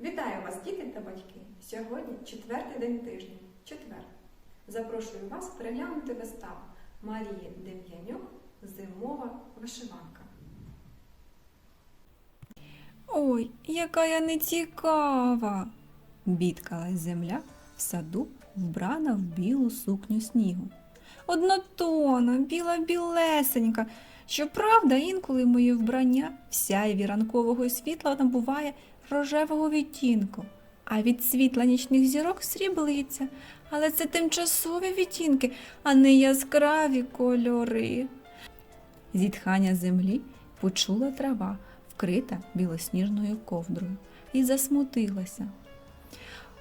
Вітаю вас, діти та батьки! Сьогодні четвертий день тижня, четвер. Запрошую вас переглянути виставу Марії Дем'янюк Зимова вишиванка. Ой, яка я нецікава. бідкалась земля в саду, вбрана в білу сукню снігу. Однотона, біла білесенька. Щоправда, інколи моє вбрання в сяйві ранкового світла набуває рожевого відтінку, а від світла нічних зірок сріблиться. Але це тимчасові відтінки, а не яскраві кольори. Зітхання землі почула трава, вкрита білосніжною ковдрою, і засмутилася.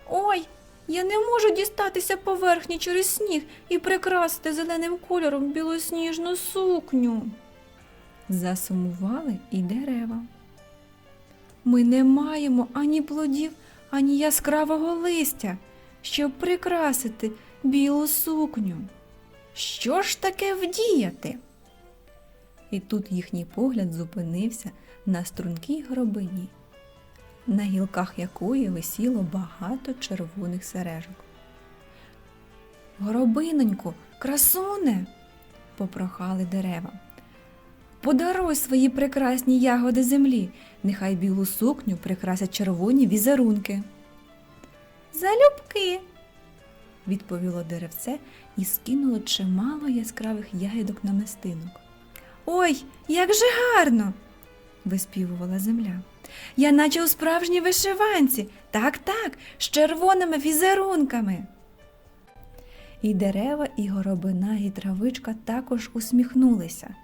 Ой, я не можу дістатися поверхні через сніг і прикрасити зеленим кольором білосніжну сукню. Засумували і дерева. Ми не маємо ані плодів, ані яскравого листя, щоб прикрасити білу сукню. Що ж таке вдіяти? І тут їхній погляд зупинився на стрункій гробині, на гілках якої висіло багато червоних сережок. Горобинонько, красуне, попрохали дерева. Подаруй свої прекрасні ягоди землі, нехай білу сукню прикрасять червоні візерунки. Залюбки, відповіло деревце і скинуло чимало яскравих ягідок на мистинок. Ой, як же гарно! виспівувала земля. Я наче у справжній вишиванці, так, так, з червоними візерунками. І дерева, і горобина, і травичка також усміхнулися.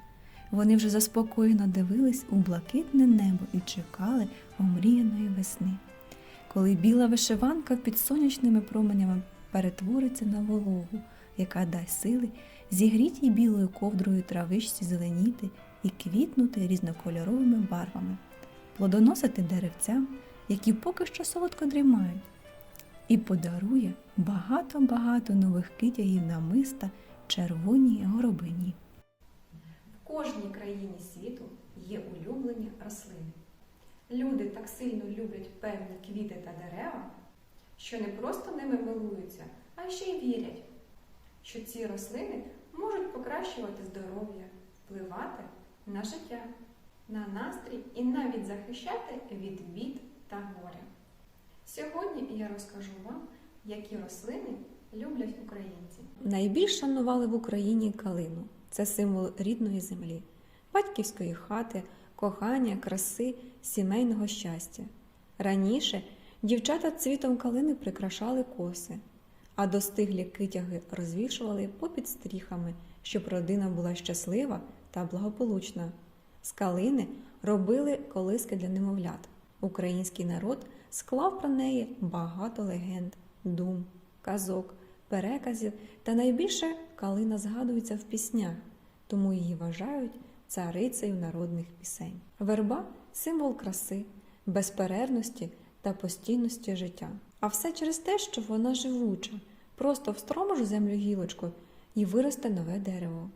Вони вже заспокоєно дивились у блакитне небо і чекали омріяної весни, коли біла вишиванка під сонячними променями перетвориться на вологу, яка дасть сили зігрітій білою ковдрою травичці зеленіти і квітнути різнокольоровими барвами, плодоносити деревцям, які поки що солодко дрімають, і подарує багато-багато нових китягів намиста червоній горобині. Кожній країні світу є улюблені рослини. Люди так сильно люблять певні квіти та дерева, що не просто ними милуються, а ще й вірять, що ці рослини можуть покращувати здоров'я, впливати на життя, на настрій і навіть захищати від бід та горя. Сьогодні я розкажу вам, які рослини люблять українці. Найбільш шанували в Україні калину це символ рідної землі, батьківської хати, кохання, краси, сімейного щастя. Раніше дівчата цвітом калини прикрашали коси, а достиглі китяги розвішували попід стріхами, щоб родина була щаслива та благополучна. З калини робили колиски для немовлят. Український народ склав про неї багато легенд, дум, казок, переказів, та найбільше калина згадується в піснях, тому її вважають царицею народних пісень. Верба символ краси, безперервності та постійності життя. А все через те, що вона живуча, просто встромиш землю гілочку і виросте нове дерево.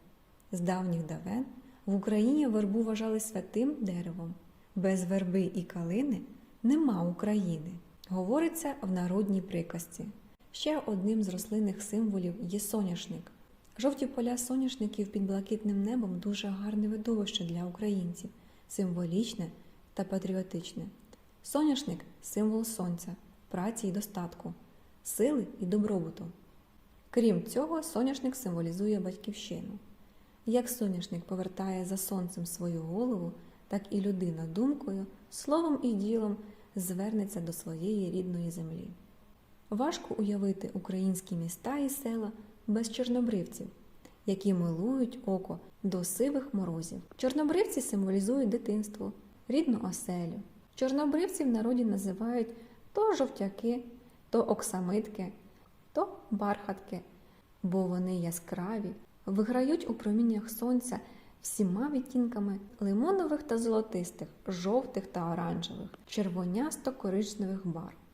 З давніх давен в Україні вербу вважали святим деревом. Без верби і калини нема України. Говориться в народній приказці. Ще одним з рослинних символів є соняшник. Жовті поля соняшників під блакитним небом дуже гарне видовище для українців, символічне та патріотичне. Соняшник символ сонця, праці і достатку, сили і добробуту. Крім цього, соняшник символізує батьківщину. Як соняшник повертає за сонцем свою голову, так і людина думкою, словом і ділом звернеться до своєї рідної землі. Важко уявити українські міста і села без чорнобривців, які милують око до сивих морозів. Чорнобривці символізують дитинство, рідну оселю. Чорнобривці в народі називають то жовтяки, то оксамитки, то бархатки, бо вони яскраві, виграють у проміннях сонця всіма відтінками лимонових та золотистих, жовтих та оранжевих, червонясто-коричневих барв.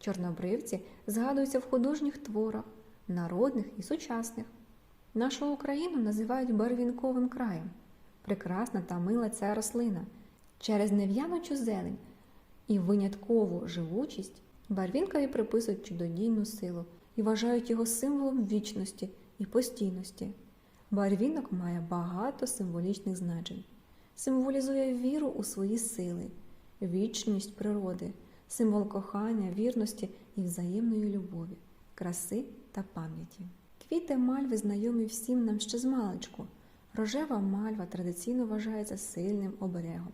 Чорнобривці згадуються в художніх творах, народних і сучасних. Нашу Україну називають барвінковим краєм. Прекрасна та мила ця рослина. Через нев'яночу зелень і виняткову живучість, барвінкові приписують чудодійну силу і вважають його символом вічності і постійності. Барвінок має багато символічних значень, символізує віру у свої сили, вічність природи, символ кохання, вірності і взаємної любові, краси та пам'яті. Квіти мальви знайомі всім нам ще з маличку. Рожева мальва традиційно вважається сильним оберегом.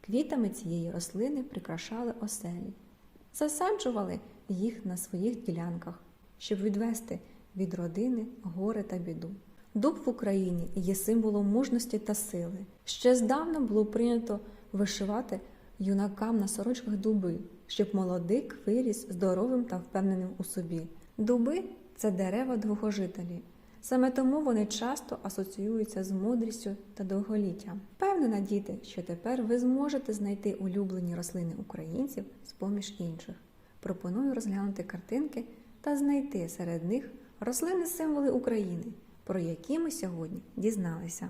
Квітами цієї рослини прикрашали оселі, засаджували їх на своїх ділянках, щоб відвести від родини горе та біду. Дуб в Україні є символом мужності та сили. Ще здавна було прийнято вишивати юнакам на сорочках дуби, щоб молодик виріс здоровим та впевненим у собі. Дуби це дерева довгожителі. Саме тому вони часто асоціюються з мудрістю та довголіттям. Впевнена, діти, що тепер ви зможете знайти улюблені рослини українців з поміж інших. Пропоную розглянути картинки та знайти серед них рослини символи України, про які ми сьогодні дізналися.